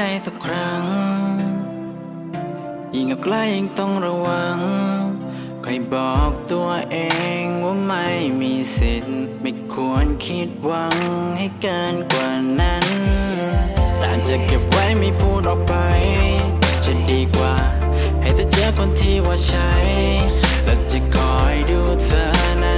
ใจทุกครั้ง ยิ่งอาใกล้ยิ่งต้องระวังคอยบอกตัวเองว่าไม่มีสิทธิ์ ไม่ควรคิดหวังให้เกินกว่านั้น แต่จะเก็บไว้ไม่พูดออกไป จะดีกว่า ให้เธอเจอคนที่ว่าใช่และจะคอยดูเธอนั้น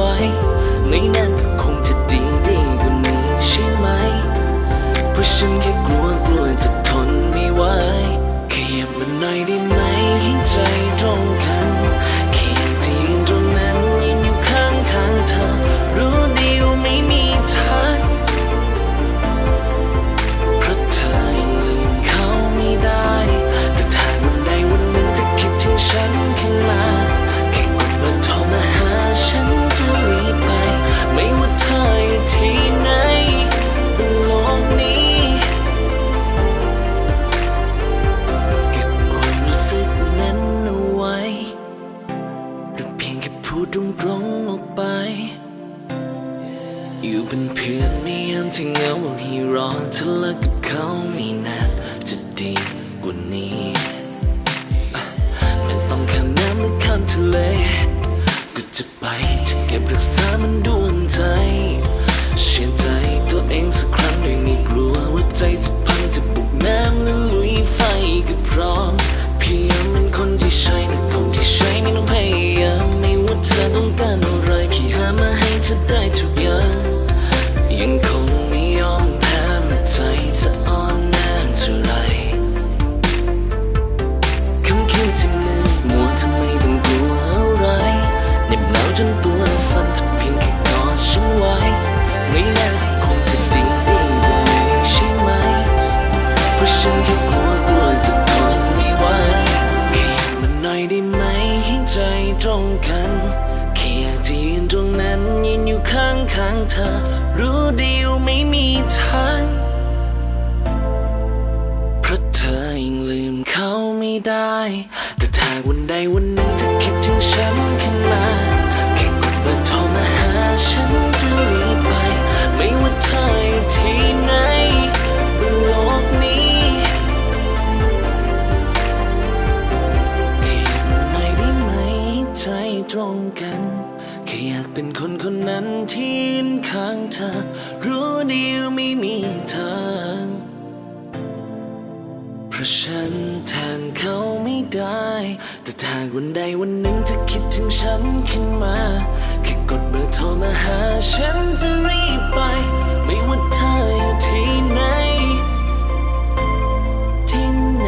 ดฉัน อ รู้ดีว่าไม่มีทางเพราะเธอยังลืมเขาไม่ได้ แต่ถ้าวันใดวันหนึ่งเธอคิดถึงฉันขึ้นมาแค่กดเบอร์โทรมาหาฉันจะรีบไป ไม่ว่าเธออยู่ที่ไหนบนโลกนี้ค่อยากหน่อยได้ไหมใจตรงกันแค่อยากเป็นคนคนนั้นที่ ข้างเธอ รู้ดีวไม่มีทาง เพราะฉันแทนเขาไม่ได้ แต่ถ้าวันใดวันหนึ่งเธอคิดถึงฉันขึ้นมา แค่กดเบอร์โทรมาหาฉันจะรีบไป ไม่ว่าเธออยู่ที่ไหนที่ไหน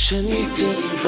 ฉันจะไป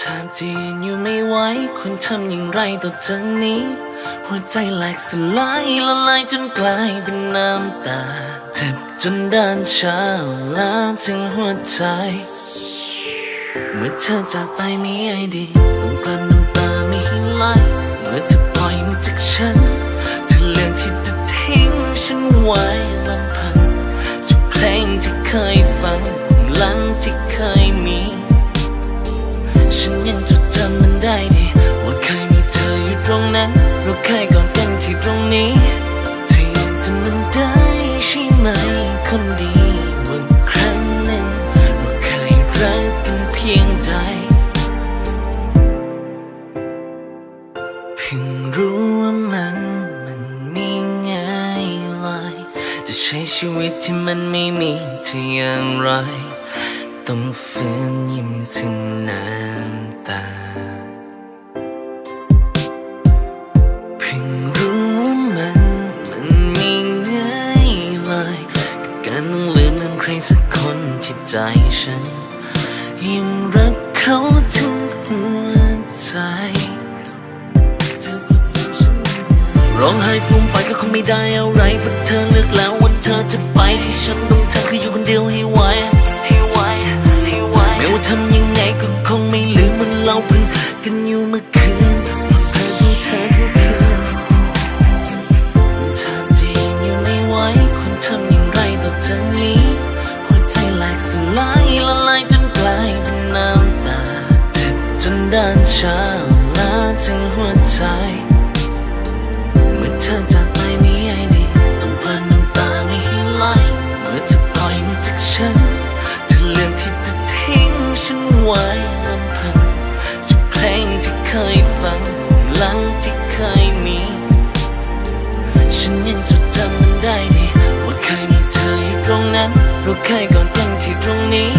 มันแทบจีนอยู่ไม่ไหวควรทำอย่างไรต่อจากนี้ หัวใจแหลกสลายละลายจนกลายเป็นน้ำตาเจ็บจนด้านชาลาถึงหัวใจ เมื่อเธอจากไปมีไอดีต้องกลั้นน้ำตาไม่ให้ไหลเมื่อเธอปล่อยมือจากฉันเธอเลือกที่จะทิ้งฉันไว้ลำพังจากเพลงที่เคยฟังความหลังที่เคย ที่ตรงนี้ที่ยัจำมันได้ใช่ไหมคนดีเมื่อครั้งหนึ่งเมื่อเคยรักกันเพียงใดเพิ่งรู้ว่ามันมันไม่ง่ายเลยจะใช้ชีวิตที่มันไม่มีเธออย่างไร ต้องฝืนยิ้มถึงน้ำตา กับการต้องลืมลืมใครสักคนที่ใจฉัน ยังรักเขาถึงหัวใจร้องไห้ฟูมไฟก็คงไม่ได้อะไรเพราะเธอเลือกแล้วว่าเธอจะไปที่ฉันต้องทำคืออยู่คนเดียวให้ไหวให้ไหวให้ไหวไม่ว่าทำยังไงก็คงไม่ลืมมันเราเพิ่งกันอยู่เมื่อคืน ฉันยังจดจำมันได้ดีว่าเคยมีเธออยู่ตรงนั้นเราเคยกอดกันที่ตรงนี้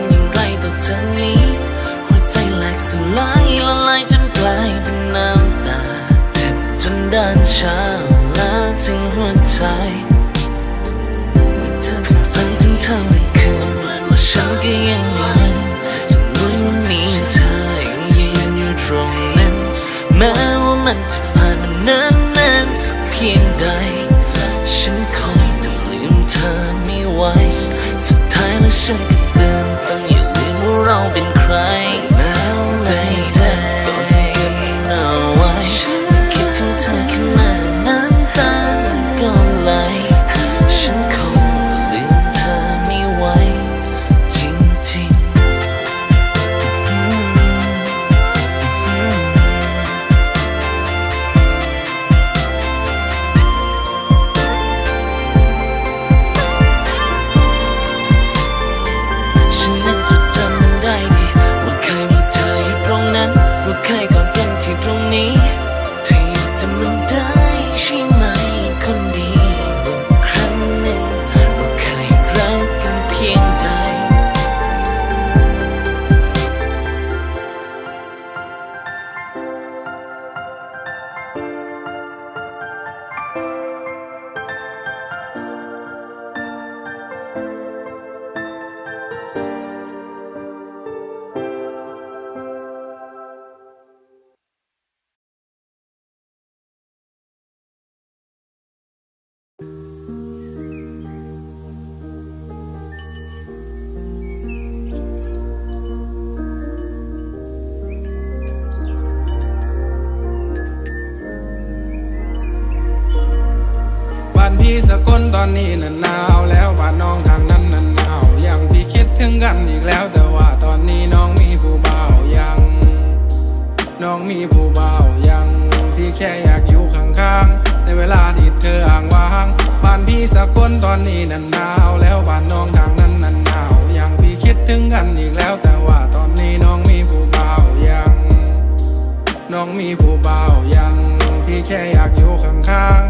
ำอย่างไรต่อจากนี้หัวใจแหลกสลายละลายจนกลายเป็นน้ำตาเจ็บจนด้านชาลาถึงหัวใจเธอแค่ฝันถึงเธอไม่คืนและฉันก็ยังลืมยังรู้ว่ามีเธอยังยืนอยู่ตรงนั้นแม้ว่ามันจะผ่านมานานนานสักเพียงใด ฉันคอยจะลืมเธอไม่ไหวสุดท้ายแล้วฉันก็ พี่สกลตอนนี้น่ะหนาวแล้วบ้านน้องทางนั้นน่ะหนาวยังพี่คิดถึงกันอีกแล้ว แต่ว่าตอนนี้น้องมีผู้บ่าวยัง น้องมีผู้บ่าวยังที่แค่อยากอยู่ข้างๆในเวลาที่เธออ่างว้างบ้านพี่สกลตอนนี้น่ะหนาวแล้วบ้านน้องทางนั้นน่ะหนาวยังพี่คิดถึงกันอีกแล้ว แต่ว่าตอนนี้น้องมีผู้บ่าวยัง น้องมีผู้บ่าวยังที่แค่อยากอยู่ข้างๆ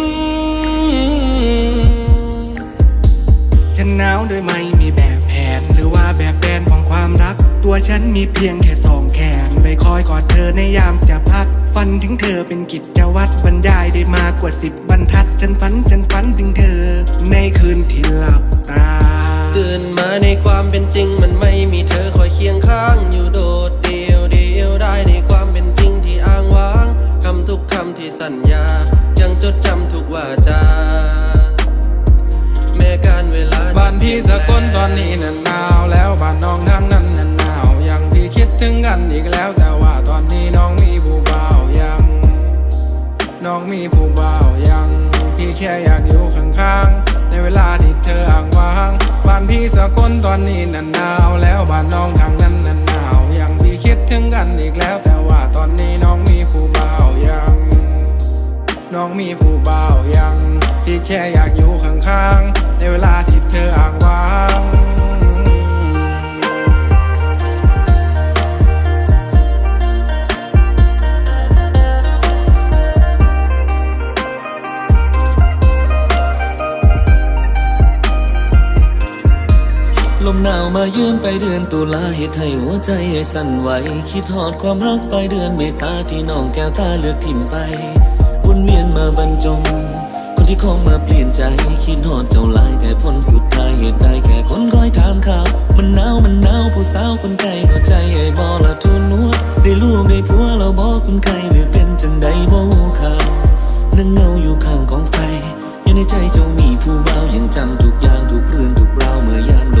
หนาวโดยไม่มีแบบแผน หรือว่าแบบแปนของความรัก ตัวฉันมีเพียงแค่สองแขนไปคอยกอดเธอในยามจะพัก ฝันถึงเธอเป็นกิจวัตรบรรยายได้มากกว่าสิบบรรทัด ฉันฝันฉันฝันถึงเธอ ในคืนที่หลับตาตื่นมาในความเป็นจริงมันไม่มีเธอคอยเคียงข้างอยู่โดด แค่อยากอยู่ข้างๆ ในเวลาที่เธออ้างว้าง บ้านพี่สกลตอนนี้น่นหนาว แล้วบ้านน้องทางนั้นน่นหนาว ยังพี่คิดถึงกันอีกแล้ว เดือนตุลาเหตุให้หัวใจไอ้สั่นไหว คิดทอดความรักไปเดือนเมษาที่น้องแก้วตาเลือกทิมไปวนเวียนมาบรรจง คนที่คงมาเปลี่ยนใจ คิดทอดเจ้าลายแต่ผลสุดท้ายเหตุใดแค่คนคอยถามข่าว มันหนาวมันหนาวผู้สาวคนไกลเข้าใจไอ้บอละทุนนัวได้ลูกได้ผัวเราบอกคนไข้หรือเป็นจังใดบ่ข่าวนั่งเงาอยู่ข้างกองไฟอยู่ในใจเจ้ามีผู้เบายังจำทุกอย่างทุกเรื่องทุกราวเมื่อยามลมหนาวพัด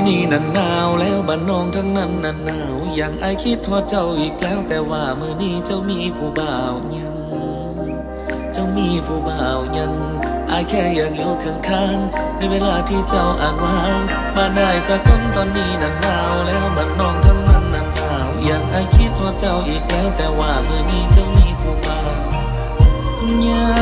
อนนี้นั้นหนาวแล้วบ้านน้องทั้งนั้นนั้นหนาว อย่างไอคิดทอดเจ้าอีกแล้ว แต่ว่าเมื่อนี้เจ้ามีผู้บ่าวยัง เจ้ามีผู้บ่าวยังอายแค่อยากอยู่ข้างๆ ในเวลาที่เจ้าอ่างว่างบ้านนายสะก้อนตอนนี้นั้นหนาวแล้วบ้านน้องทั้งนั้นนั้นหนาว อย่างไอคิดทอดเจ้าอีกแล้ว แต่ว่าเมื่อนี้เจ้ามีผู้บ่าวยัง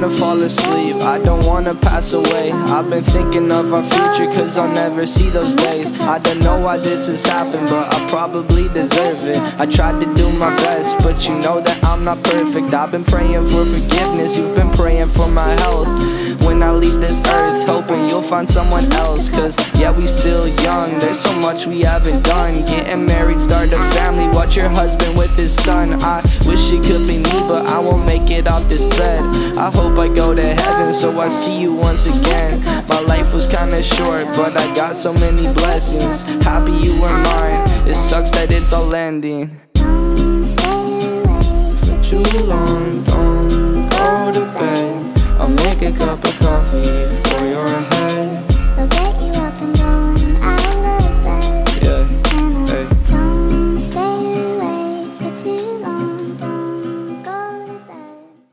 wanna fall asleep, I don't wanna pass away. I've been thinking of our future, cause I'll never see those days. I don't know why this has happened, but I probably deserve it. I tried to do my best, but you know that I'm not perfect. I've been praying for forgiveness, you've been praying for my health. When I leave this earth, hoping you'll find someone else. Cause yeah, we still young, there's so much we haven't done. Getting married, start a family, watch your husband with his son. I wish it could be me, but I won't make it off this bed. I hope I go to heaven, so I see you once again. My life was kinda short, but I got so many blessings. Happy you were mine, it sucks that it's all ending. Stay awake For too long, don't go to bed. I'll make a cup of coffee